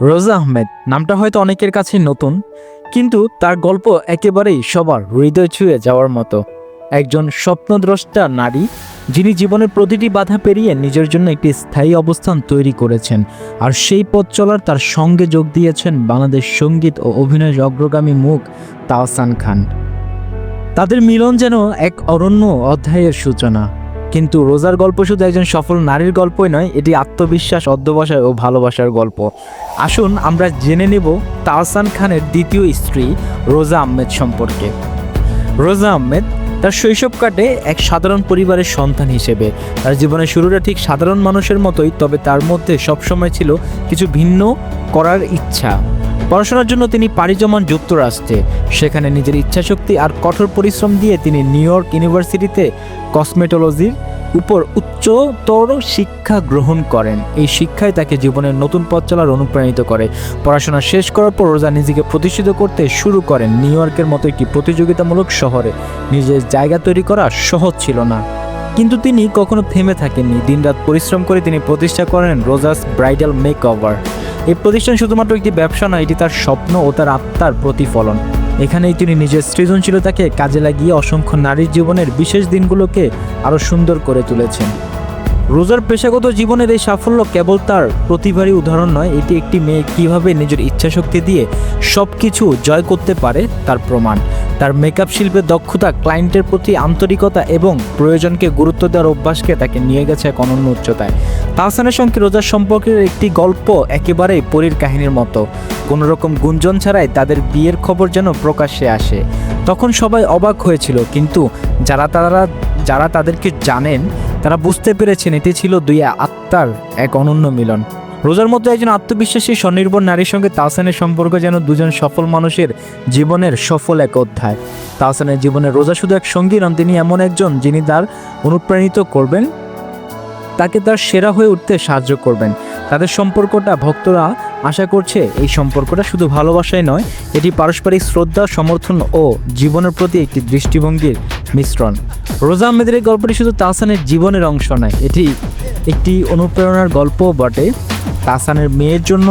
রোজা আহমেদ নামটা হয়তো অনেকের কাছে নতুন, কিন্তু তার গল্প একেবারেই সবার হৃদয় ছুঁয়ে যাওয়ার মতো। একজন স্বপ্নদ্রষ্টা নারী, যিনি জীবনের প্রতিটি বাধা পেরিয়ে নিজের জন্য একটি স্থায়ী অবস্থান তৈরি করেছেন, আর সেই পথ চলার তার সঙ্গে যোগ দিয়েছেন বাংলাদেশ সংগীত ও অভিনয়ের অগ্রগামী মুখ তাওসান খান। তাদের মিলন যেন এক অরণ্য অধ্যায়ের সূচনা। কিন্তু রোজার গল্প শুধু একজন সফল নারীর গল্পই নয়, এটি আত্মবিশ্বাস, অধ্যবসায় ও ভালোবাসার গল্প। আসুন আমরা জেনে নেব তাহসান খানের দ্বিতীয় স্ত্রী রোজা আহমেদ সম্পর্কে। রোজা আহমেদ তার শৈশব কাটে এক সাধারণ পরিবারের সন্তান হিসেবে। তার জীবনের শুরুটা ঠিক সাধারণ মানুষের মতোই, তবে তার মধ্যে সবসময় ছিল কিছু ভিন্ন করার ইচ্ছা। পড়াশোনার জন্য তিনি পাড়ি জমান যুক্তরাষ্ট্রে। সেখানে নিজের ইচ্ছাশক্তি আর কঠোর পরিশ্রম দিয়ে তিনি নিউ ইয়র্ক ইউনিভার্সিটিতে কসমেটোলজির উপর উচ্চতর শিক্ষা গ্রহণ করেন। এই শিক্ষায় তাকে জীবনের নতুন পথ চলার অনুপ্রাণিত করে। পড়াশোনা শেষ করার পর রোজা নিজেকে প্রতিষ্ঠিত করতে শুরু করেন। নিউ ইয়র্কের মতো একটি প্রতিযোগিতামূলক শহরে। নিজের জায়গা তৈরি করা সহজ ছিল না। কিন্তু তিনি কখনো থেমে থাকেননি। দিনরাত পরিশ্রম করে তিনি প্রতিষ্ঠা করেন রোজাস ব্রাইডাল মেক ওভার এই প্রতিষ্ঠান শুধুমাত্র একটি ব্যবসা নয়, এটি তার স্বপ্ন ও তার আত্মার প্রতিফলন। এখানেই তিনি নিজের সৃজনশীলতাকে কাজে লাগিয়ে অসংখ্য নারীর জীবনের বিশেষ দিনগুলোকে আরও সুন্দর করে তুলেছেন। রোজার পেশাগত জীবনের এই সাফল্য কেবল তার প্রতিভারই উদাহরণ নয়, এটি একটি মেয়ে কীভাবে নিজের ইচ্ছাশক্তি দিয়ে সব কিছু জয় করতে পারে তার প্রমাণ। তার মেকআপ শিল্পের দক্ষতা ক্লায়েন্টের প্রতি আন্তরিকতা এবং প্রয়োজনকে গুরুত্ব দেওয়ার অভ্যাসকে তাকে নিয়ে গেছে এক অনন্য উচ্চতায়। তাহসানের সঙ্গে রোজার সম্পর্কের একটি গল্প একেবারেই পরীর কাহিনীর মতো। কোনো রকম গুঞ্জন ছাড়াই তাদের বিয়ের খবর যেন প্রকাশ্যে আসে। তখন সবাই অবাক হয়েছিল, কিন্তু যারা তারা, যারা তাদেরকে জানেন, তারা বুঝতে পেরেছেন এটি ছিল দুই আত্মার এক অনন্য মিলন। রোজার মতো একজন আত্মবিশ্বাসী স্বনির্ভর নারীর সঙ্গে তাহসানের সম্পর্ক যেন দুজন সফল মানুষের জীবনের সফল এক অধ্যায়। তাহসানের জীবনে রোজা শুধু এক সঙ্গী নন, তিনি এমন একজন যিনি তার অনুপ্রাণিত করবেন, তাকে তার সেরা হয়ে উঠতে সাহায্য করবেন। তাদের সম্পর্কটা ভক্তরা আশা করছে এই সম্পর্কটা শুধু ভালোবাসাই নয়, এটি পারস্পরিক শ্রদ্ধা, সমর্থন ও জীবনের প্রতি একটি দৃষ্টিভঙ্গির মিশ্রণ। রোজা আহমেদের এই গল্পটি শুধু তাহসানের জীবনের অংশ নয়, এটি একটি অনুপ্রেরণার গল্পও বটে। তাহসানের মেয়ের জন্য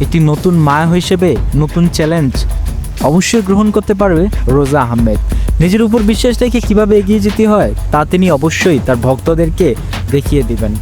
একটি নতুন মা হিসেবে নতুন চ্যালেঞ্জ অবশ্যই গ্রহণ করতে পারবে রোজা আহমেদ। নিজের উপর বিশ্বাস রেখে কীভাবে এগিয়ে যেতে হয় তা তিনি অবশ্যই তার ভক্তদেরকে দেখিয়ে দিবেন।